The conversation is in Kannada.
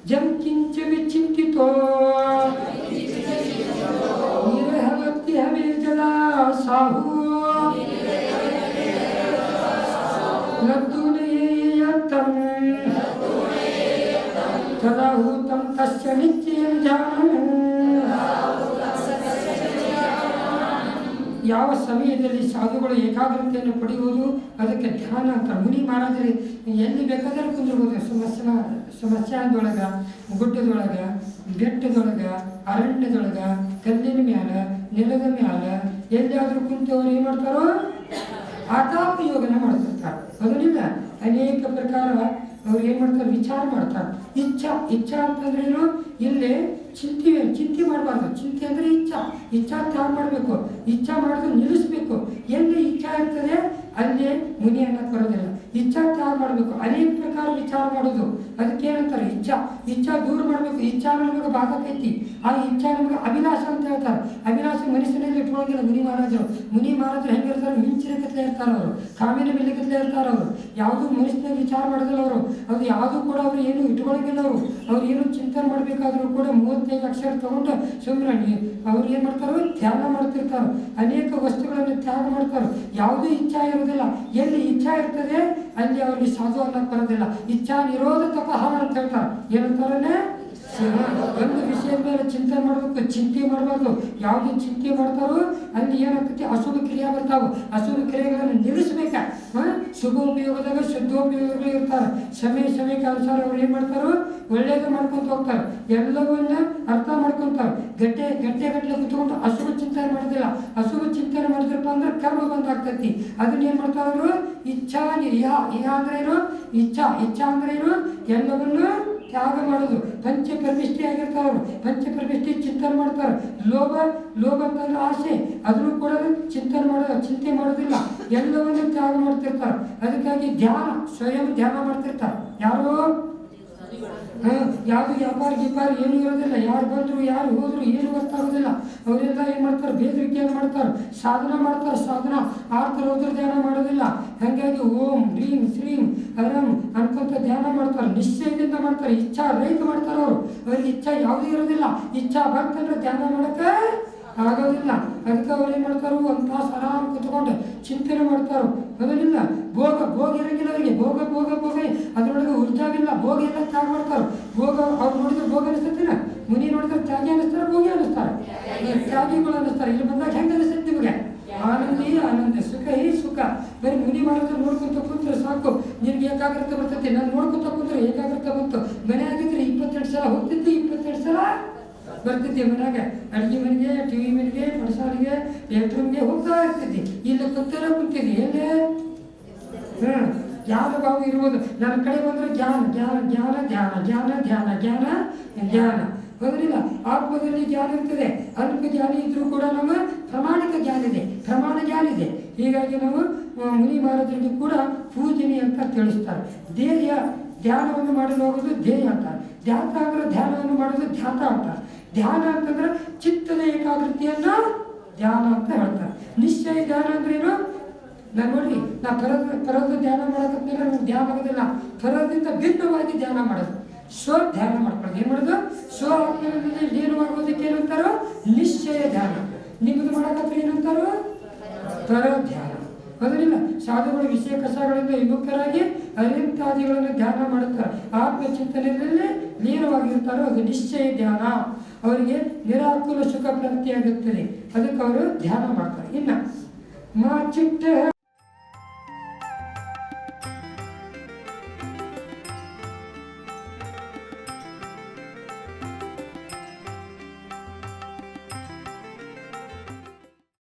ಸ್ವಲ್ಪ ಜಂ ಕಿಂಚ ವಿಚಿಂತಿತೋ ನಿರಹವತ್ತಿ ಹವೇ ಜಲ ಸಾಹು ಲದ್ದುನಯೇಯತ್ತಂ ತದಾಹೂತಂ ತಸ್ಯ ನಿತ್ಯಂ ಜಾನಂ. ಯಾವ ಸಮಯದಲ್ಲಿ ಸಾಧುಗಳು ಏಕಾಗ್ರತೆಯನ್ನು ಪಡೆಯುವುದು? ಅದಕ್ಕೆ ಧ್ಯಾನ ಅಂತ ಮುನಿ ಮಹಾರಾಜರು ಎಲ್ಲಿ ಬೇಕಾದರೂ ಕುಂದಿರ್ಬೋದು ಸಮಸ್ಯೆ ಸಮಸ್ಯಾದೊಳಗ ಗುಡ್ಡದೊಳಗ ಗಟ್ಟದೊಳಗ ಅರಣ್ಯದೊಳಗ, ಕಲ್ಲಿನ ಮ್ಯಾಲ, ನೆಲದ ಮ್ಯಾಲ ಎಲ್ಲಿಯಾದರೂ ಕುಂತು ಅವ್ರು ಏನು ಮಾಡ್ತಾರೋ? ಆತಾಪ ಯೋಗನ ಮಾಡ್ತಿರ್ತಾರೆ. ಅದರಿಂದ ಅನೇಕ ಪ್ರಕಾರ ಅವ್ರು ಏನು ಮಾಡ್ತಾರೆ? ವಿಚಾರ ಮಾಡ್ತಾರೆ. ಇಚ್ಛಾ ಇಚ್ಛಾ ಅಂತಂದ್ರೆ ಏನು ಇಲ್ಲಿ ಚಿಂತೆ ಚಿಂತೆ ಮಾಡಬಾರ್ದು. ಚಿಂತೆ ಅಂದರೆ ಇಚ್ಛಾ. ಇಚ್ಛಾ ತ್ಯಾಗ ಮಾಡಬೇಕು? ಇಚ್ಛಾ ಮಾಡೋದು ನಿಲ್ಲಿಸ್ಬೇಕು. ಎಲ್ಲಿ ಇಚ್ಛಾ ಇರ್ತದೆ? ಅಲ್ಲಿ ಮುನಿ ಅನ್ನೋದು ಬರೋದಿಲ್ಲ ಇಚ್ಛಾ ತ್ಯಾಗ ಮಾಡಬೇಕು. ಅನೇಕ ಪ್ರಕಾರ ವಿಚಾರ ಮಾಡೋದು ಅದಕ್ಕೆ ಏನಂತಾರೆ? ಇಚ್ಛಾ. ಇಚ್ಛಾ ದೂರ ಮಾಡಬೇಕು. ಇಚ್ಛಾ ನಮಗೆ ಬಾಧಕೈತಿ ಆ ಇಚ್ಛಾ ನಮಗೆ ಅಭಿಲಾಷ ಅಂತ ಹೇಳ್ತಾರೆ. ಅಭಿಲಾಷ ಮನುಷ್ಯನಲ್ಲಿ ಇಟ್ಕೊಳ್ಳೋದಿಲ್ಲ ಮುನಿ ಮಹಾರಾಜರು. ಮುನಿ ಮಹಾರಾಜರು ಹೆಂಗಿರ್ತಾರೆ ಮಿಂಚಿನ ಕತ್ಲೆ ಇರ್ತಾರೆ ಅವರು. ಕಾಮಿನ ಬೆಲೆ ಕತ್ಲೆ ಇರ್ತಾರೆ ಅವರು. ಯಾವುದೂ ಮನುಷ್ಯನ ವಿಚಾರ ಮಾಡೋದಿಲ್ಲ ಅವರು. ಅದು ಯಾವುದೂ ಕೂಡ ಅವರು ಏನು ಇಟ್ಕೊಳ್ಳೋಂಗಿಲ್ಲ ಅವರು. ಅವ್ರು ಏನು ಚಿಂತನೆ ಮಾಡಬೇಕಾದ್ರೂ ಕೂಡ ಮೂವತ್ತೈದು ಅಕ್ಷರ ತಗೊಂಡು ಸುಮ್ಮನೆ ಅವ್ರು ಏನು ಮಾಡ್ತಾರೆ? ಧ್ಯಾನ ಮಾಡ್ತಿರ್ತಾರೆ. ಅನೇಕ ವಸ್ತುಗಳನ್ನು ತ್ಯಾಗ ಮಾಡ್ತಾರೆ. ಯಾವುದೂ ಇಚ್ಛಾ ಇರೋದಿಲ್ಲ ಎಲ್ಲಿ ಇಚ್ಛಾ ಇರ್ತದೆ? ಅಲ್ಲಿ ಅವ್ರಿಗೆ ಸಾಧು ಅನ್ನಕ್ಕೆ ಬರೋದಿಲ್ಲ. ಇಚ್ಛಾ ನಿರೋಧಕ ಪಹಾರ ಅಂತ ಹೇಳ್ತಾರೆ. ಏನಂತಾರೆ ಒಂದು ವಿಷಯದ ಮೇಲೆ ಚಿಂತೆ ಮಾಡಬೇಕು, ಚಿಂತೆ ಮಾಡಬಾರ್ದು. ಯಾವುದೇ ಚಿಂತೆ ಮಾಡ್ತಾರೋ ಅಲ್ಲಿ ಏನಾಗ್ತೈತಿ? ಅಶುಭ ಕ್ರಿಯೆ ಬರ್ತಾವೆ. ಅಶುಭ ಕ್ರಿಯೆಗಳನ್ನು ನಿಲ್ಲಿಸ್ಬೇಕಾ. ಹ? ಶುಭ ಉಪಯೋಗದಾಗ ಶುದ್ಧೋಪಯೋಗಗಳು ಇರ್ತಾರೆ. ಸಮಯ ಸಮಯಕ್ಕೆ ಅನುಸಾರ ಅವ್ರು ಏನು ಮಾಡ್ತಾರೋ ಒಳ್ಳೇದು ಮಾಡ್ಕೊಂತ ಹೋಗ್ತಾರೆ. ಎಲ್ಲವನ್ನ ಅರ್ಥ ಮಾಡ್ಕೊಂತಾರೆ. ಗಟ್ಟೆ ಗಟ್ಟೆ ಗಟ್ಟಲೆ ಕುತ್ಕೊಂಡು ಅಶುಭ ಚಿಂತನೆ ಮಾಡೋದಿಲ್ಲ. ಅಶುಭ ಚಿಂತನೆ ಮಾಡಿದ್ರಪ್ಪ ಅಂದ್ರೆ ಕರ್ಮ ಬಂದಾಗ್ತೈತಿ ಅದನ್ನ ಏನು ಮಾಡ್ತಾರೆ ಇಚ್ಛಾ ಇಹ ಇಹ ಅಂದ್ರೆ ಏನು? ಇಚ್ಛಾ ಇಚ್ಛಾ ಅಂದ್ರೆ ಏನು? ಎಲ್ಲವನ್ನು ತ್ಯಾಗ ಮಾಡೋದು. ಪಂಚ ಪ್ರತಿಷ್ಠೆ ಆಗಿರ್ತಾರೆ ಪಂಚ ಪ್ರತಿಷ್ಠೆ ಚಿಂತನೆ ಮಾಡ್ತಾರೆ. ಲೋಭ ಲೋಭ ಅಂತಂದ್ರೆ ಆಸೆ. ಅದನ್ನು ಕೂಡ ಚಿಂತನೆ ಮಾಡೋ, ಚಿಂತೆ ಮಾಡೋದಿಲ್ಲ. ಎಲ್ಲವನ್ನೂ ತ್ಯಾಗ ಮಾಡ್ತಿರ್ತಾರೆ. ಅದಕ್ಕಾಗಿ ಧ್ಯಾನ, ಸ್ವಯಂ ಧ್ಯಾನ ಮಾಡ್ತಿರ್ತಾರೆ. ಯಾರು? ಹ್ಮ್, ಯಾವುದು ವ್ಯಾಪಾರ ಏನು ಇರೋದಿಲ್ಲ. ಯಾರು ಬಂದ್ರು ಯಾರು ಹೋದ್ರು ಏನು ಗೊತ್ತಾಗೋದಿಲ್ಲ. ಅವರೆಲ್ಲ ಏನು ಮಾಡ್ತಾರೆ? ಬೇದರಿಕೆಯನ್ನು ಮಾಡ್ತಾರೆ? ಸಾಧನ ಮಾಡ್ತಾರೆ ಸಾಧನ. ಆರ್ತರ ಹೋದ್ರೆ ಧ್ಯಾನ ಮಾಡೋದಿಲ್ಲ. ಹಾಗಾಗಿ ಓಂ ಹ್ರೀಂ ಶ್ರೀಂ ಹರಂ ಅನ್ಕೊಂತ ಧ್ಯಾನ ಮಾಡ್ತಾರೆ. ನಿಶ್ಚಯದಿಂದ ಮಾಡ್ತಾರೆ. ಇಚ್ಛಾ ರೈತ ಮಾಡ್ತಾರೆ ಅವರು. ಅವ್ರಿಗೆ ಇಚ್ಛಾ ಯಾವುದೂ ಇರೋದಿಲ್ಲ. ಇಚ್ಛಾ ಭಕ್ತಂದ್ರೆ ಧ್ಯಾನ ಮಾಡಕ್ಕೆ ಆಗೋದಿಲ್ಲ. ಅದಕ್ಕೆ ಅವ್ರು ಏನು ಮಾಡ್ತಾರೋ? ಒಂದು ತಾಸು ಆರಾಮ್ ಕುತ್ಕೊಂಡು ಚಿಂತನೆ ಮಾಡ್ತಾರೋ. ಅದನ್ನಿಲ್ಲ ಭೋಗ ಭೋಗ ಇರಂಗಿಲ್ಲ ಅವರಿಗೆ ಭೋಗ ಭೋಗ ಭೋಗ ಅದರೊಳಗೆ ಊರ್ಜಾವಿಲ್ಲ ಭೋಗ ಎಲ್ಲ ತ್ಯಾಗ ಮಾಡ್ತಾರೆ ಭೋಗ, ಅವ್ರು ನೋಡಿದ್ರೆ ಭೋಗ ಅನಿಸ್ತತಿಲ್ಲ ಮುನಿ ನೋಡಿದ್ರೆ ತ್ಯಾಗಿ ಅನಿಸ್ತಾರೆ, ಭೋಗಿ ಅನಿಸ್ತಾರೆ. ತ್ಯಾಗಿಗಳು ಅನಿಸ್ತಾರೆ. ಇಲ್ಲಿ ಬಂದಾಗ ಹೆಂಗೆ ಅನಿಸ್ತೈತಿ ನಿಮಗೆ? ಆನಂದಿ, ಆನಂದ, ಸುಖ, ಹೇ ಸುಖ. ಬರೀ ಮುನಿ ಮಾಡಿದ್ರೆ ನೋಡ್ಕೊಂತ ಕೂತ್ರೆ ಸಾಕು. ನಿನ್ಗೆ ಏಕಾಗ್ರತೆ ಬರ್ತೈತಿ. ನಾನು ನೋಡ್ಕೊಂತ ಕೂತ್ರೆ ಏಕಾಗ್ರತೆ ಬಂತು. ಮನೆ ಆಗಿದ್ರೆ ಇಪ್ಪತ್ತೆರಡು ಸಲ ಹೋಗ್ತಿದ್ದೆ ಇಪ್ಪತ್ತೆರಡು ಸಲ ಬರ್ತಿದ್ದೆ ಮನ್ಯಾಗ ಅಡುಗೆ ಮನೆಗೆ ಟಿ ವಿ ಮನೆಗೆ, ಪಡಸಾಲಿಗೆ ಬೆಡ್ರೂಮ್ಗೆ ಹೋಗ್ತಾ ಇರ್ತಿದ್ದೆ. ಇಲ್ಲಿ ಕೂತೆಲ್ಲ ಕುಂತಿದ್ದೆ. ಎಲ್ಲೇ? ಹ್ಮ್. ಜ್ಞಾನ ಭಾವ ಇರುವುದು ನನ್ನ ಕಡೆ ಬಂದ್ರೆ ಜ್ಞಾನ ಜ್ಞಾನ ಜ್ಞಾನ ಧ್ಯಾನ ಜ್ಞಾನ ಧ್ಯಾನ ಜ್ಞಾನ ಜ್ಞಾನ. ಹೌದ್ರಿಲ್ಲ? ಆತ್ಮದಲ್ಲಿ ಜ್ಞಾನ ಇರ್ತದೆ. ಅಲ್ಪ ಜ್ಞಾನ ಇದ್ದರೂ ಕೂಡ ನಮ್ಮ ಪ್ರಮಾಣಿಕ ಜ್ಞಾನ ಇದೆ. ಪ್ರಮಾಣ ಜ್ಞಾನ ಇದೆ. ಹೀಗಾಗಿ ನಾವು ಮುನಿ ಮಹಾರಾಜರಿಗೆ ಕೂಡ ಪೂಜನೆ ಅಂತ ತಿಳಿಸ್ತಾರೆ. ಧ್ಯೇಯ, ಧ್ಯಾನವನ್ನು ಮಾಡಲು ಹೋಗೋದು ಧ್ಯೇಯ ಅಂತ. ಧ್ಯಾತ ಅಂದ್ರೆ ಧ್ಯಾನವನ್ನು ಮಾಡೋದು ಧ್ಯಾತ ಅಂತ. ಧ್ಯಾನ ಅಂತಂದ್ರೆ ಚಿತ್ತದ ಏಕಾಗ್ರತೆಯನ್ನು ಧ್ಯಾನ ಅಂತ ಹೇಳ್ತಾರೆ. ನಿಶ್ಚಯ ಧ್ಯಾನ ಅಂದ್ರೆ ಏನು ನಾನು ನೋಡಿ, ನಾ ಪರದ ಪರದ ಧ್ಯಾನ ಮಾಡೋದಕ್ಕೆ ನನಗೆ ಧ್ಯಾನ ಆಗೋದಿಲ್ಲ. ಪರದಿಂದ ಭಿನ್ನವಾಗಿ ಧ್ಯಾನ ಮಾಡೋದು. ಸ್ವ ಧ್ಯಾನ ಮಾಡ್ಕೊಳ್ಳೋದು. ಏನು ಮಾಡೋದು? ಸ್ವ ಆತ್ಮನಲ್ಲಿ ಲೀನವಾಗೋದಕ್ಕೆ ಏನಂತಾರೋ ನಿಶ್ಚಯ ಧ್ಯಾನ. ನಿಮ್ಮದು ಮಾಡೋಕತ್ರ ಏನಂತಾರೋ ಪರ ಧ್ಯಾನ. ಅದರಿಂದ ಸಾಧುಗಳು, ವಿಷಯ ಕಸಗಳಿಂದ ವಿಮುಕ್ತರಾಗಿ ಅರಿತಾದಿಗಳನ್ನು ಧ್ಯಾನ ಮಾಡುತ್ತಾರೆ. ಆತ್ಮಚಿಂತನೆಯಲ್ಲಿ ಲೀನವಾಗಿರ್ತಾರೋ, ಅದು ನಿಶ್ಚಯ ಧ್ಯಾನ. ಅವರಿಗೆ ನಿರಾಕುಲ ಸುಖ ಪ್ರಾಪ್ತಿಯಾಗುತ್ತದೆ. ಅದಕ್ಕೆ ಅವರು ಧ್ಯಾನ ಮಾಡ್ತಾರೆ. ಇನ್ನ ಮಾ ಚಿಟ್ಟ